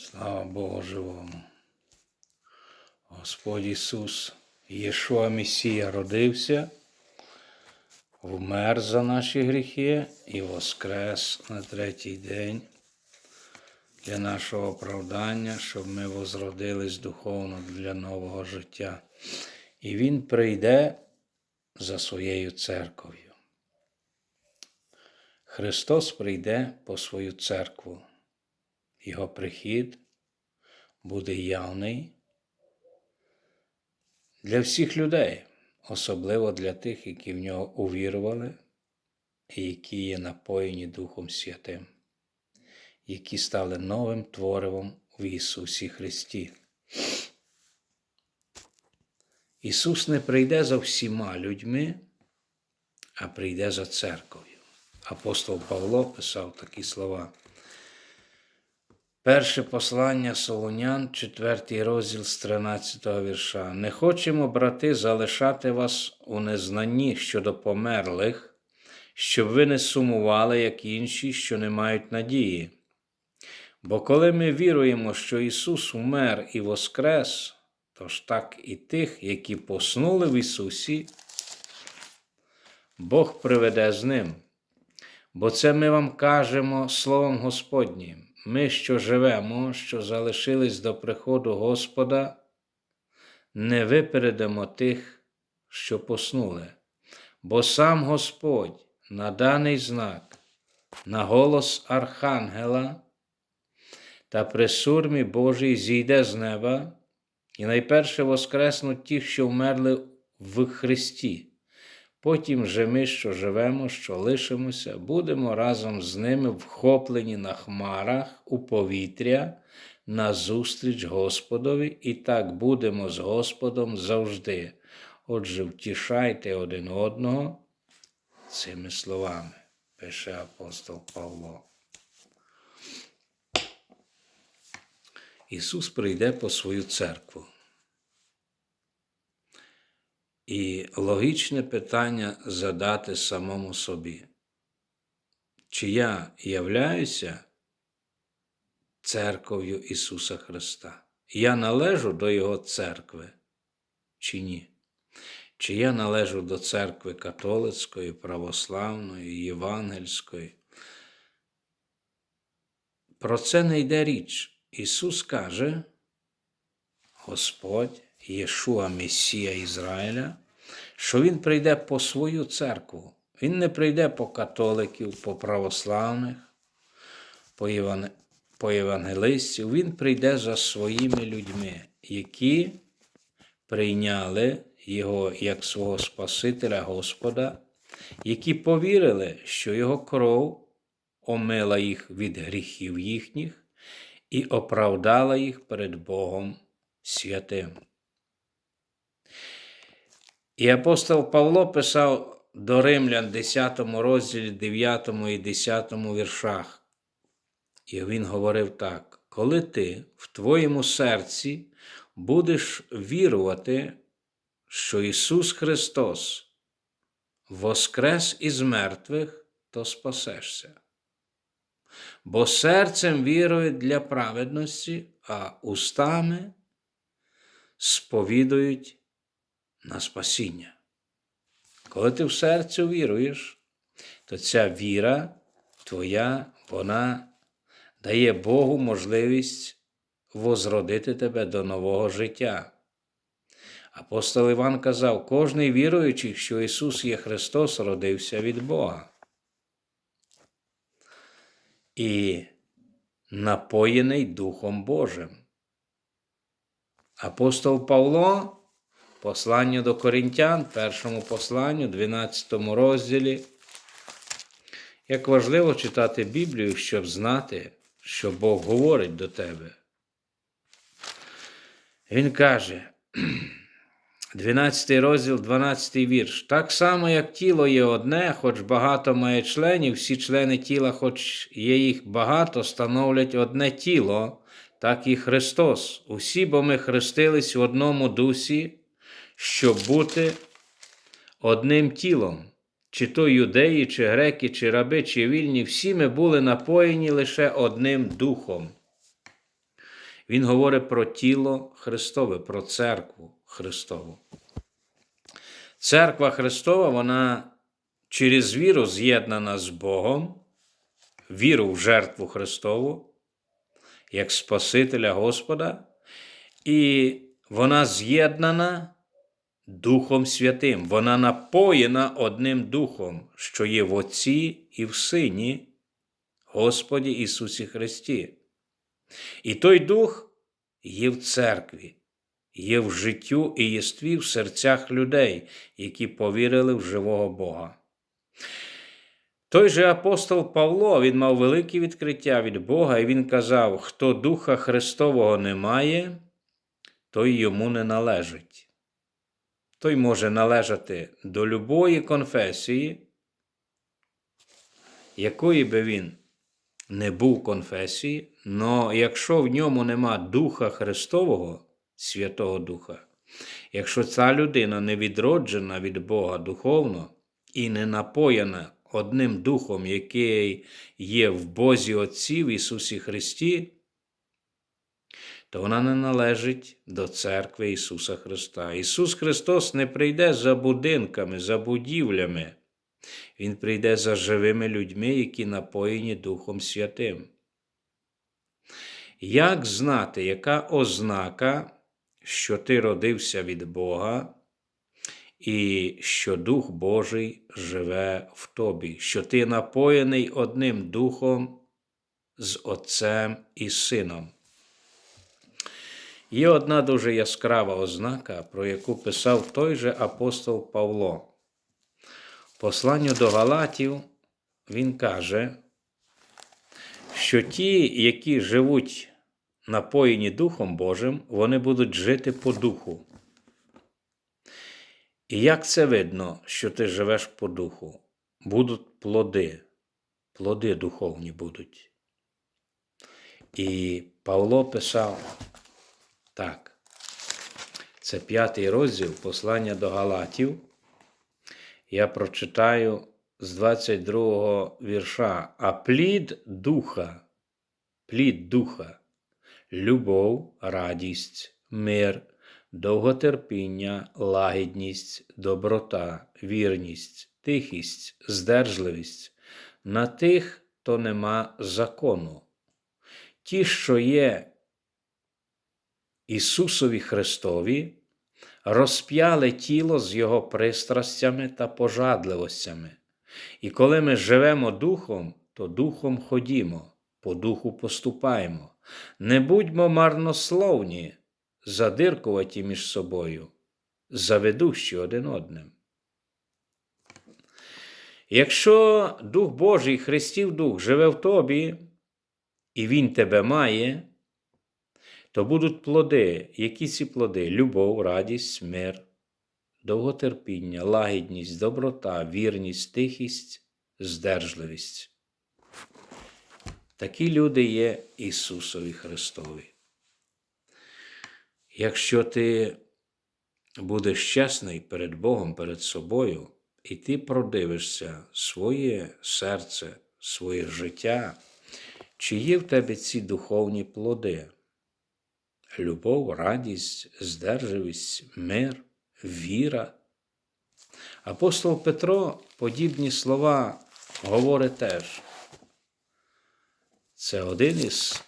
Слава Богу живому. Господь Ісус, Єшуа Месія родився, вмер за наші гріхи і воскрес на третій день для нашого оправдання, щоб ми возродились духовно для нового життя. І Він прийде за своєю церков'ю. Христос прийде по свою церкву. Його прихід буде явний для всіх людей, особливо для тих, які в нього увірували і які є напоєні Духом Святим, які стали новим творивом в Ісусі Христі. Ісус не прийде за всіма людьми, а прийде за церков'ю. Апостол Павло писав такі слова. Перше послання Солонян, 4 розділ з 13 вірша. Не хочемо, брати, залишати вас у незнанні щодо померлих, щоб ви не сумували, як інші, що не мають надії. Бо коли ми віруємо, що Ісус умер і воскрес, то ж так і тих, які поснули в Ісусі, Бог приведе з ним. Бо це ми вам кажемо Словом Господнім. Ми, що живемо, що залишились до приходу Господа, не випередимо тих, що поснули, бо сам Господь на даний знак, на голос Архангела та при сурмі Божій зійде з неба, і найперше воскреснуть ті, що вмерли в Христі. Потім же ми, що живемо, що лишимося, будемо разом з ними вхоплені на хмарах у повітря назустріч Господові, і так будемо з Господом завжди. Отже, втішайте один одного цими словами, пише апостол Павло. Ісус прийде по свою церкву. І логічне питання задати самому собі, чи я являюся церков'ю Ісуса Христа? Я належу до Його церкви чи ні? Чи я належу до церкви католицької, православної, євангельської? Про це не йде річ. Ісус каже, Господь. Єшуа Месія Ізраїля, що Він прийде по свою церкву. Він не прийде по католиків, по православних, по, єван... по євангелистів. Він прийде за своїми людьми, які прийняли Його як свого Спасителя Господа, які повірили, що Його кров омила їх від гріхів їхніх і оправдала їх перед Богом святим. І апостол Павло писав до Римлян 10 розділі 9 і 10 віршах. І він говорив так: коли ти в твоєму серці будеш вірувати, що Ісус Христос воскрес із мертвих, то спасешся. Бо серцем вірують для праведності, а устами сповідують на спасіння. Коли ти в серці віруєш, то ця віра твоя, вона дає Богу можливість возродити тебе до нового життя. Апостол Іван казав, кожний віруючий, що Ісус є Христос, родився від Бога. І напоєний Духом Божим. Апостол Павло Послання до Коринтян, першому посланню, 12 розділі. Як важливо читати Біблію, щоб знати, що Бог говорить до тебе. Він каже, 12 розділ, 12 вірш. Так само, як тіло є одне, хоч багато має членів, всі члени тіла, хоч є їх багато, становлять одне тіло, так і Христос. Усі, бо ми хрестились в одному дусі щоб бути одним тілом, чи то юдеї, чи греки, чи раби, чи вільні, всі ми були напоєні лише одним духом. Він говорить про тіло Христове, про церкву Христову. Церква Христова, вона через віру з'єднана з Богом, віру в жертву Христову, як Спасителя Господа, і вона з'єднана Духом Святим. Вона напоєна одним Духом, що є в Отці і в Сині, Господі Ісусі Христі. І той Дух є в церкві, є в життю і єстві в серцях людей, які повірили в живого Бога. Той же апостол Павло він мав велике відкриття від Бога, і він казав: хто Духа Христового не має, той йому не належить. Той може належати до любої конфесії, якої би він не був конфесії, але якщо в ньому нема Духа Христового, Святого Духа, якщо ця людина не відроджена від Бога духовно і не напоєна одним Духом, який є в Бозі Отці в Ісусі Христі, то вона не належить до церкви Ісуса Христа. Ісус Христос не прийде за будинками, за будівлями. Він прийде за живими людьми, які напоєні Духом Святим. Як знати, яка ознака, що ти родився від Бога, і що Дух Божий живе в тобі, що ти напоєний одним Духом з Отцем і Сином? Є одна дуже яскрава ознака, про яку писав той же апостол Павло. Посланню до Галатів він каже, що ті, які живуть напоєні Духом Божим, вони будуть жити по духу. І як це видно, що ти живеш по духу? Будуть плоди, плоди духовні будуть. І Павло писав так, це п'ятий розділ послання до Галатів я прочитаю з 22 го вірша. А плід духа, плід духа, любов, радість, мир, довготерпіння, лагідність, доброта, вірність, тихість, здержливість, на тих, то нема закону. Ті, що є Ісусові Христові, розп'яли тіло з Його пристрастями та пожадливостями. І коли ми живемо духом, то духом ходімо, по духу поступаємо. Не будьмо марнословні, задиркуваті між собою, заведущі один одним. Якщо Дух Божий, Христів Дух живе в тобі, і Він тебе має, то будуть плоди, які ці плоди любов, радість, мир, довготерпіння, лагідність, доброта, вірність, тихість, здержливість. Такі люди є Ісусові Христові. Якщо ти будеш чесний перед Богом, перед собою, і ти продивишся своє серце, своє життя, чи є в тебе ці духовні плоди? Любов, радість, здержливість, мир, віра. Апостол Петро подібні слова говорить теж. Це один із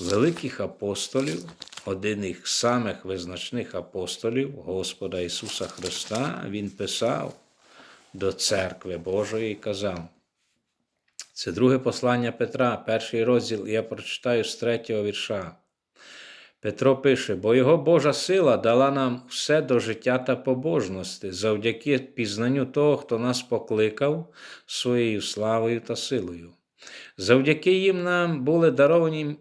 великих апостолів, один із самих визначних апостолів Господа Ісуса Христа. Він писав до церкви Божої і казав. Це друге послання Петра, перший розділ, я прочитаю з третього вірша. Петро пише, бо його Божа сила дала нам все до життя та побожності завдяки пізнанню того, хто нас покликав своєю славою та силою. Завдяки їм нам були даровані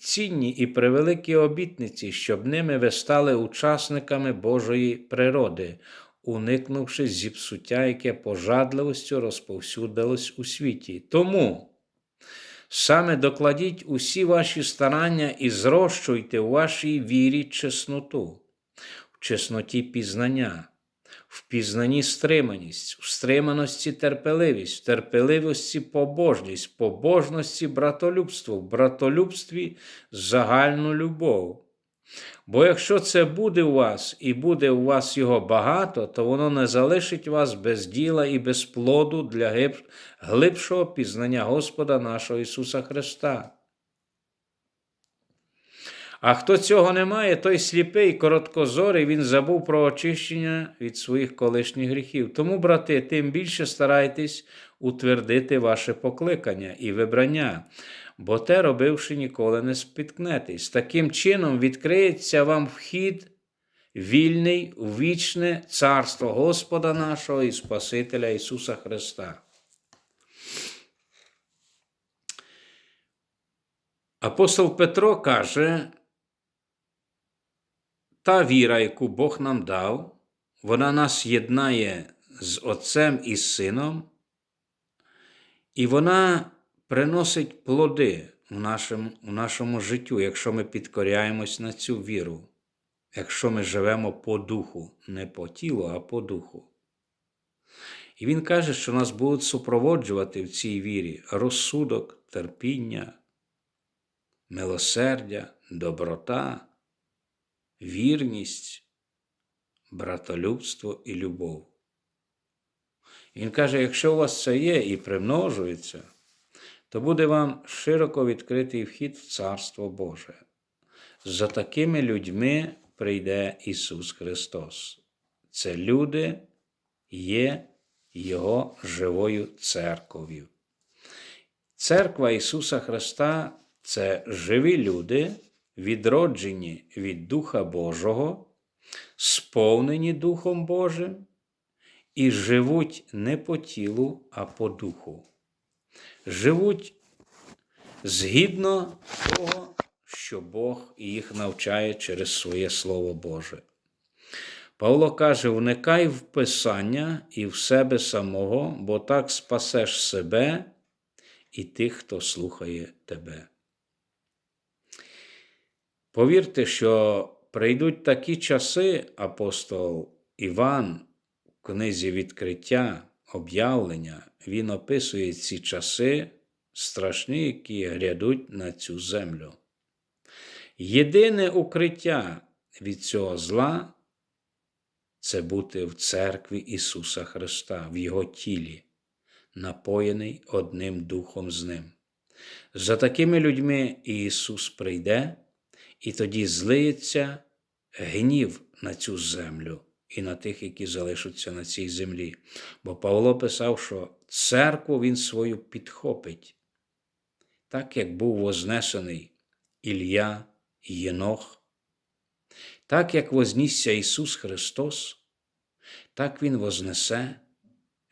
цінні і превеликі обітниці, щоб ними ви стали учасниками Божої природи, уникнувши зіпсуття, яке пожадливостю розповсюдилось у світі. Тому. Саме докладіть усі ваші старання і зрощуйте у вашій вірі чесноту, в чесноті пізнання, в пізнанні стриманість, в стриманості терпеливість, в терпеливості побожність, в побожності братолюбство, в братолюбстві загальну любов. Бо якщо це буде у вас і буде у вас його багато, то воно не залишить вас без діла і без плоду для глибшого пізнання Господа нашого Ісуса Христа. А хто цього не має, той сліпий, короткозорий, він забув про очищення від своїх колишніх гріхів. Тому, брати, тим більше старайтесь утвердити ваше покликання і вибрання, бо те, робивши, ніколи не спіткнетесь. Таким чином відкриється вам вхід вільний у вічне царство Господа нашого і Спасителя Ісуса Христа. Апостол Петро каже, та віра, яку Бог нам дав, вона нас єднає з Отцем і Сином, і вона приносить плоди у нашому, у нашому життю, якщо ми підкоряємось на цю віру, якщо ми живемо по духу, не по тілу, а по духу. І він каже, що нас будуть супроводжувати в цій вірі розсудок, терпіння, милосердя, доброта, вірність, братолюбство і любов. Він каже, якщо у вас це є і примножується, то буде вам широко відкритий вхід в Царство Боже. За такими людьми прийде Ісус Христос. Це люди є Його живою церков'ю. Церква Ісуса Христа це живі люди, відроджені від Духа Божого, сповнені Духом Божим і живуть не по тілу, а по духу. Живуть згідно того, що Бог їх навчає через своє Слово Боже. Павло каже: уникай в Писання і в себе самого, бо так спасеш себе і тих, хто слухає тебе. Повірте, що прийдуть такі часи, апостол Іван в книзі відкриття, об'явлення, він описує ці часи страшні, які грядуть на цю землю. Єдине укриття від цього зла це бути в церкві Ісуса Христа, в Його тілі, напоєний одним духом з Ним. За такими людьми Ісус прийде, і тоді злиється гнів на цю землю і на тих, які залишаться на цій землі. Бо Павло писав, що церкву він свою підхопить, так як був вознесений Ілля, Єнох, так як вознісся Ісус Христос, так Він вознесе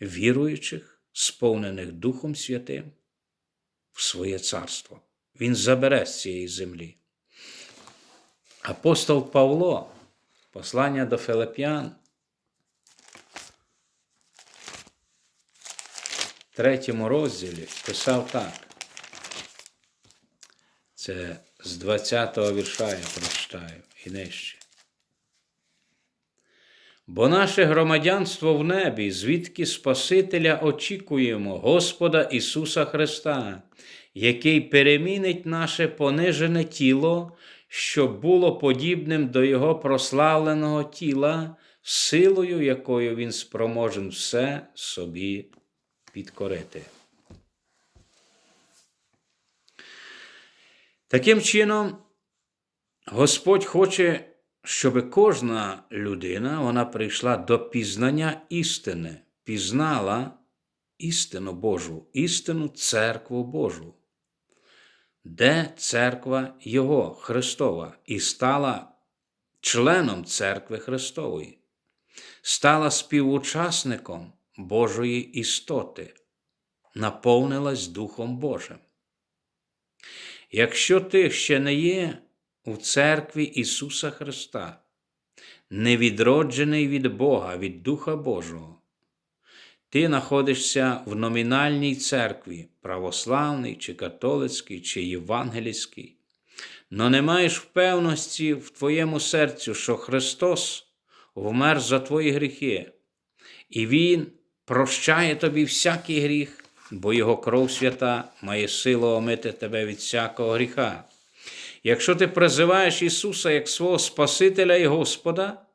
віруючих, сповнених Духом Святим, в своє царство. Він забере з цієї землі. Апостол Павло, послання до Филип'ян, третьому розділі писав так. Це з 20-го вірша я прочитаю і нижче. Бо наше громадянство в небі, звідки Спасителя очікуємо, Господа Ісуса Христа, який перемінить наше понижене тіло, щоб було подібним до Його прославленого тіла, силою, якою Він спроможен все собі підкорити. Таким чином, Господь хоче, щоб кожна людина вона прийшла до пізнання істини, пізнала істину Божу, істину церкву Божу, де церква Його Христова і стала членом церкви Христової, стала співучасником Божої істоти, наповнилась Духом Божим. Якщо ти ще не є у церкві Ісуса Христа, не відроджений від Бога, від Духа Божого, ти знаходишся в номінальній церкві, православній, чи католицькій, чи євангельській, но не маєш впевності в твоєму серцю, що Христос вмер за твої гріхи і Він прощає тобі всякий гріх, бо Його кров свята має силу омити тебе від всякого гріха. Якщо ти призиваєш Ісуса як свого Спасителя і Господа,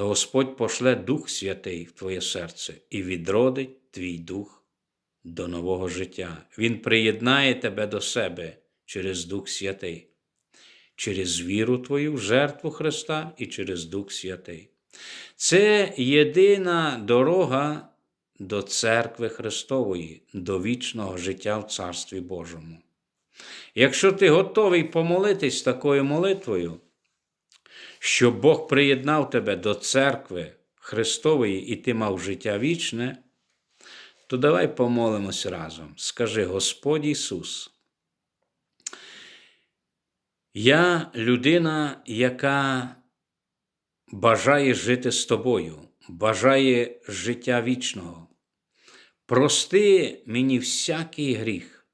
то Господь пошле Дух Святий в твоє серце і відродить твій дух до нового життя. Він приєднає тебе до себе через Дух Святий, через віру твою в жертву Христа і через Дух Святий. Це єдина дорога до церкви Христової, до вічного життя в Царстві Божому. Якщо ти готовий помолитись такою молитвою, щоб Бог приєднав тебе до церкви Христової і ти мав життя вічне, то давай помолимось разом. Скажи, Господь Ісус, я людина, яка бажає жити з тобою, бажає життя вічного. Прости мені всякий гріх,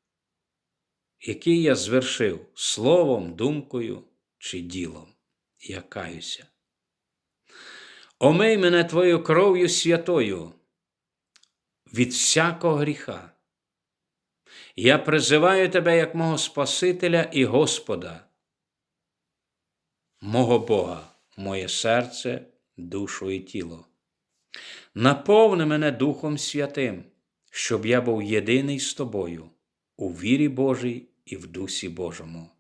який я звершив словом, думкою чи ділом. Я каюся. Омий мене Твоєю кров'ю святою від всякого гріха. Я призиваю Тебе як мого Спасителя і Господа, мого Бога, моє серце, душу і тіло. Наповни мене Духом Святим, щоб я був єдиний з тобою у вірі Божій і в Дусі Божому.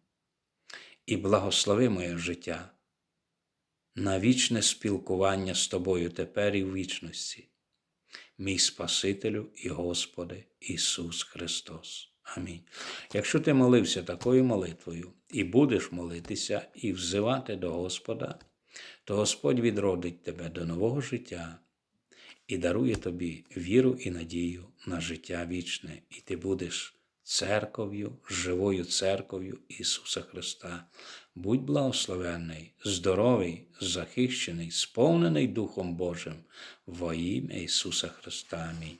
І благослови моє життя на вічне спілкування з тобою тепер і в вічності, мій Спасителю і Господи Ісус Христос. Амінь. Якщо ти молився такою молитвою і будеш молитися і взивати до Господа, то Господь відродить тебе до нового життя і дарує тобі віру і надію на життя вічне, і ти будеш церков'ю, живою церков'ю Ісуса Христа. Будь благословенний, здоровий, захищений, сповнений Духом Божим во ім'я Ісуса Христа. Амінь.